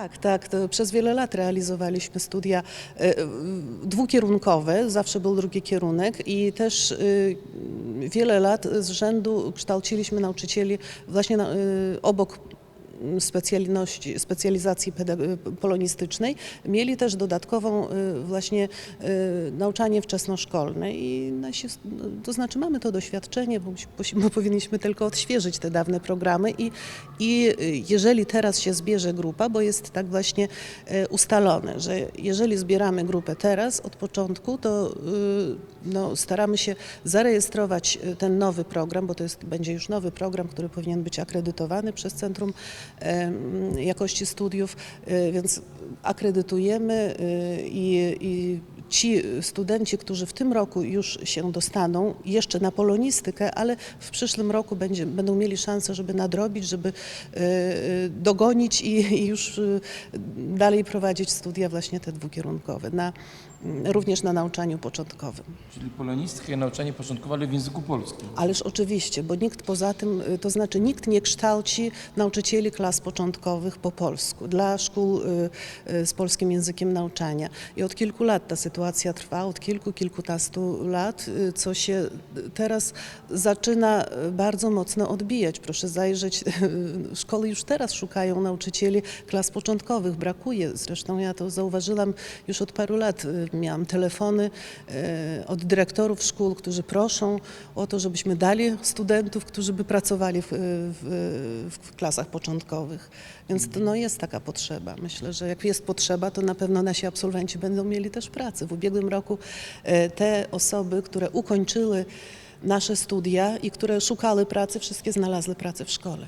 Tak, tak. To przez wiele lat realizowaliśmy studia e, dwukierunkowe, zawsze był drugi kierunek i też e, wiele lat z rzędu kształciliśmy nauczycieli właśnie e, obok specjalności, specjalizacji polonistycznej, mieli też dodatkową e, właśnie e, nauczanie wczesnoszkolne i nasi, no, to znaczy mamy to doświadczenie, bo, bo powinniśmy tylko odświeżyć te dawne programy i, i e, jeżeli teraz się zbierze grupa, bo jest tak właśnie ustalone, że jeżeli zbieramy grupę teraz od początku, to y, no, staramy się zarejestrować y, ten nowy program, bo to jest, będzie już nowy program, który powinien być akredytowany przez Centrum Jakości Studiów, y, więc akredytujemy y, i, i ci studenci, którzy w tym roku już się dostaną, jeszcze na polonistykę, ale w przyszłym roku będzie, będą mieli szansę, żeby nadrobić, żeby y, y, dogonić i, i już y, dalej prowadzić studia właśnie te dwukierunkowe, na, również na nauczaniu początkowym. Czyli polonistykę i nauczanie początkowe, ale w języku polskim. Ależ oczywiście, bo nikt poza tym, y, to znaczy nikt nie kształci nauczycieli klas początkowych po polsku dla szkół y, y, z polskim językiem nauczania. I od kilku lat ta sytuacja trwa, od kilku, kilkunastu lat, y, co się teraz zaczyna y, bardzo mocno odbijać. Proszę zajrzeć, szkoły już teraz szukają nauczycieli klas początkowych, brakuje. Zresztą ja to zauważyłam już od paru lat. Y, Miałam telefony y, od dyrektorów szkół, którzy proszą o to, żebyśmy dali studentów, którzy by pracowali w, w, w klasach początkowych. Więc to no, jest taka potrzeba. Myślę, że jak jest potrzeba, to na pewno nasi absolwenci będą mieli też pracę. W ubiegłym roku e, te osoby, które ukończyły nasze studia i które szukały pracy, wszystkie znalazły pracę w szkole.